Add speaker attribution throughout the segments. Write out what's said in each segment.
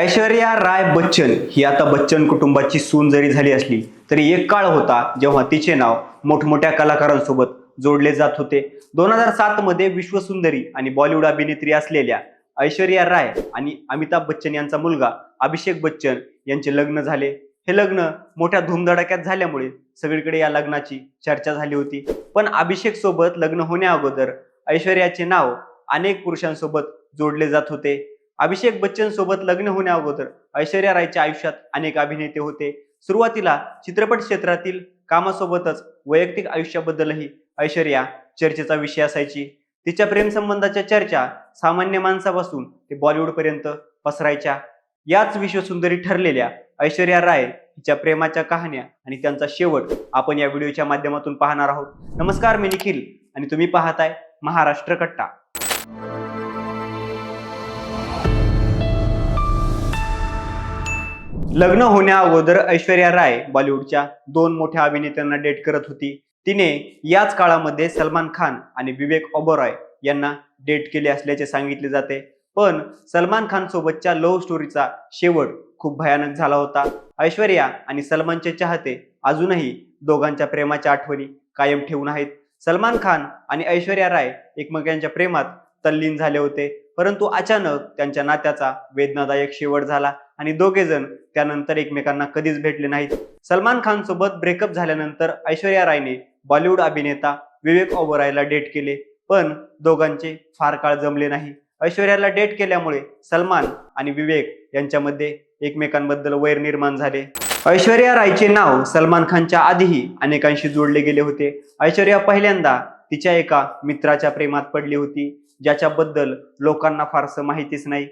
Speaker 1: ऐश्वर्या राय बच्चन ही आता बच्चन कुटुंबाची सून जरी झाली असली तरी एक काळ होता जेव्हा तिचे नाव मोठमोठ्या कलाकारांसोबत जोडले जात होते. दोन हजार सात मध्ये विश्वसुंदरी आणि बॉलिवूड अभिनेत्री असलेल्या ऐश्वर्या राय आणि अमिताभ बच्चन यांचा मुलगा अभिषेक बच्चन यांचे लग्न झाले. हे लग्न मोठ्या धुमधडाक्यात झाल्यामुळे सगळीकडे या लग्नाची चर्चा झाली होती. पण अभिषेक सोबत लग्न होण्या अगोदर ऐश्वर्याचे नाव अनेक पुरुषांसोबत जोडले जात होते. अभिषेक बच्चन सोबत लग्न होण्या अगोदर ऐश्वर्या रायच्या आयुष्यात अनेक अभिनेते होते. सुरुवातीला चित्रपट क्षेत्रातील कामासोबतच वैयक्तिक आयुष्याबद्दलही ऐश्वर्या चर्चेचा विषय असायची. तिच्या प्रेमसंबंधाच्या चर्चा सामान्य माणसापासून ते बॉलिवूडपर्यंत पसरायच्या. याच विश्वसुंदरी ठरलेल्या ऐश्वर्या राय हिच्या प्रेमाच्या कहाण्या आणि त्यांचा शेवट आपण या व्हिडिओच्या माध्यमातून पाहणार आहोत. नमस्कार मी निखिल आणि तुम्ही पाहताय महाराष्ट्र कट्टा. लग्न होण्या अगोदर ऐश्वर्या राय बॉलिवूडच्या दोन मोठ्या अभिनेत्यांना डेट करत होती. तिने याच काळामध्ये सलमान खान आणि विवेक ओबरॉय यांना डेट केले असल्याचे सांगितले जाते. पण सलमान खान सोबतच्या लव्ह स्टोरीचा शेवट खूप भयानक झाला होता. ऐश्वर्या आणि सलमानचे चाहते अजूनही दोघांच्या प्रेमाच्या आठवणी कायम ठेवून आहेत. सलमान खान आणि ऐश्वर्या राय एकमेकांच्या प्रेमात तल्लीन झाले होते. परंतु अचानक त्यांच्या नात्याचा वेदनादायक शेवट झाला. आणि दोघे जण त्यानंतर एकमेकांना कधीच भेटले नाहीत. सलमान खान सोबत ब्रेकअप झाल्यानंतर ऐश्वर्या रायने बॉलिवूड अभिनेता विवेक ओबरायला डेट केले पण दोघांचे फार काळ जमले नाही. ऐश्वर्याला डेट केल्यामुळे सलमान आणि विवेक यांच्यामध्ये एकमेकांबद्दल वैर निर्माण झाले. ऐश्वर्या रायचे नाव सलमान खानच्या आधीही अनेकांशी जोडले गेले होते. ऐश्वर्या पहिल्यांदा तिच्या एका मित्राच्या प्रेमात पडली होती ज्याच्याबद्दल लोकांना फारसं माहितीच नाही.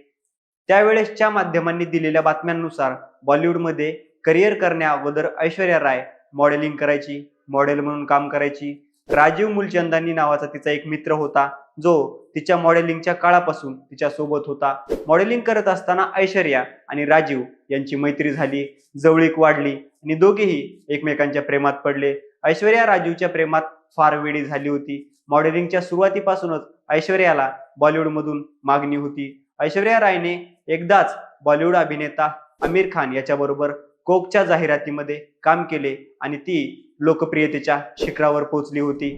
Speaker 1: त्यावेळेसच्या माध्यमांनी दिलेल्या बातम्यांनुसार बॉलिवूडमध्ये करिअर करण्या अगोदर ऐश्वर्या राय मॉडेलिंग करायची मॉडेल म्हणून काम करायची. राजीव मूलचंदानी नावाचा तिचा एक मित्र होता जो तिच्या मॉडेलिंगच्या काळापासून तिच्या सोबत होता. मॉडेलिंग करत असताना ऐश्वर्या आणि राजीव यांची मैत्री झाली जवळीक वाढली आणि दोघेही एकमेकांच्या प्रेमात पडले. ऐश्वर्या राजीवच्या प्रेमात फार वेळी झाली होती. मॉडेलिंगच्या सुरुवातीपासूनच ऐश्वर्याला बॉलिवूडमधून मागणी होती. ऐश्वर्या रायने एकदाच बॉलिवूड अभिनेता आमिर खान याच्याबरोबर कोकच्या जाहिरातीमध्ये काम केले आणि ती लोकप्रियतेच्या शिखरावर पोहोचली होती.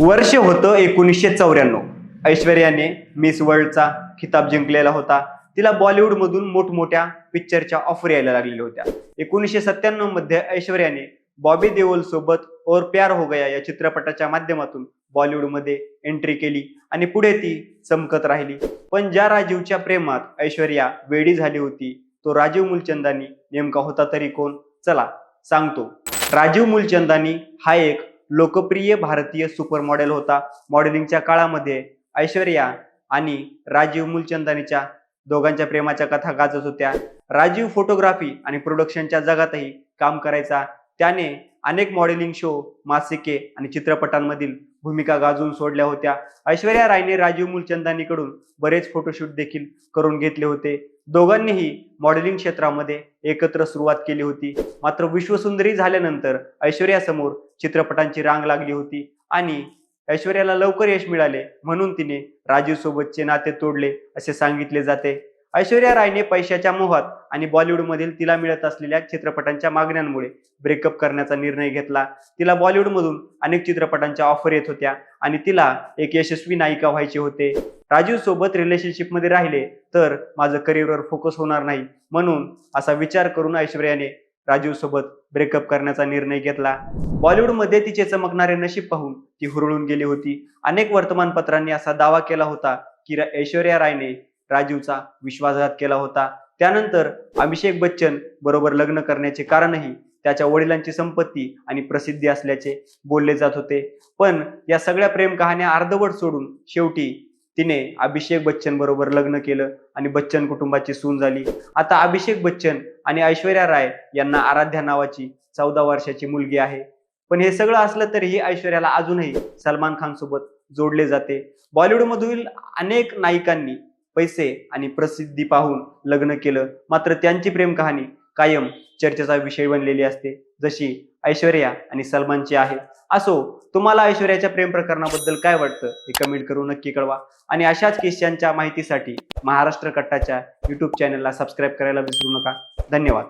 Speaker 1: वर्ष होतं एकोणीसशे चौऱ्याण्णव. ऐश्वर्याने मिस वर्ल्डचा खिताब जिंकलेला होता. तिला बॉलिवूडमधून मोठमोठ्या पिक्चरच्या ऑफर यायला लागलेल्या होत्या. एकोणीसशे सत्त्याण्णवमध्ये ऐश्वर्याने बॉबी देओल सोबत और प्यार हो गया या चित्रपटाच्या माध्यमातून बॉलिवूडमध्ये एंट्री केली आणि पुढे ती चमकत राहिली. पण ज्या राजीवच्या प्रेमात ऐश्वर्या वेडी झाली होती तो राजीव मुलचंदानी नेमका होता तरी कोण? चला सांगतो. राजीव मूलचंदानी हा एक लोकप्रिय भारतीय सुपर मॉडेल होता. मॉडेलिंगच्या काळामध्ये ऐश्वर्या आणि राजीव मूलचंदानीच्या दोघांच्या प्रेमाच्या कथा गाजत होत्या. राजीव फोटोग्राफी आणि प्रोडक्शनच्या जगातही काम करायचा. त्याने अनेक मॉडेलिंग शो मासिके आणि चित्रपटांमधील भूमिका गाजवून सोडल्या होत्या. ऐश्वर्या रायने राजीव मूलचंदानीकडून बरेच फोटोशूट देखील करून घेतले होते. दोघांनीही मॉडेलिंग क्षेत्रामध्ये एकत्र सुरुवात केली होती. मात्र विश्वसुंदरी झाल्यानंतर ऐश्वर्यासमोर चित्रपटांची रांग लागली होती आणि ऐश्वर्याला लवकर यश मिळाले म्हणून तिने राजीव सोबतचे नाते तोडले असे सांगितले जाते. ऐश्वर्या रायने पैशाच्या मोहात आणि बॉलिवूडमधील तिला मिळत असलेल्या चित्रपटांच्या मागण्यांमुळे ब्रेकअप करण्याचा निर्णय घेतला. तिला बॉलिवूडमधून अनेक चित्रपटांच्या ऑफर येत होत्या आणि तिला एक यशस्वी नायिका व्हायचे होते. राजीव सोबत रिलेशनशिपमध्ये राहिले तर माझं करिअरवर फोकस होणार नाही. म्हणून असा विचार करून ऐश्वर्याने राजीव सोबत ब्रेकअप करण्याचा निर्णय घेतला. बॉलिवूडमध्ये तिचे चमकणारे नशीब पाहून ती हुरळून गेली होती. अनेक वर्तमानपत्रांनी असा दावा केला होता की ऐश्वर्या रायने राजीवचा विश्वासघात केला होता. त्यानंतर अभिषेक बच्चन बरोबर लग्न करण्याचे कारणही त्याच्या वडिलांची संपत्ती आणि प्रसिद्धी असल्याचे बोलले जात होते. पण या सगळ्या प्रेम कहाण्या अर्धवट सोडून शेवटी तिने अभिषेक बच्चन बरोबर लग्न केलं आणि बच्चन कुटुंबाची सून झाली. आता अभिषेक बच्चन आणि ऐश्वर्या राय यांना आराध्या नावाची चौदा वर्षाची मुलगी आहे. पण हे सगळं असलं तरीही ऐश्वर्याला अजूनही सलमान खान सोबत जोडले जाते. बॉलिवूडमधील अनेक नायिकांनी पैसे आणि प्रसिद्धी पाहून लग्न केलं. मात्र त्यांची प्रेम कहाणी कायम चर्चेचा विषय बनलेली असते. जशी ऐश्वर्या आणि सलमानची आहे. असो तुम्हाला ऐश्वर्याच्या प्रेम प्रकरणाबद्दल काय वाटतं हे कमेंट करून नक्की कळवा. आणि अशाच किस्स्यांच्या माहितीसाठी महाराष्ट्र कट्टाच्या युट्यूब चॅनलला सबस्क्राईब करायला विसरू नका. धन्यवाद.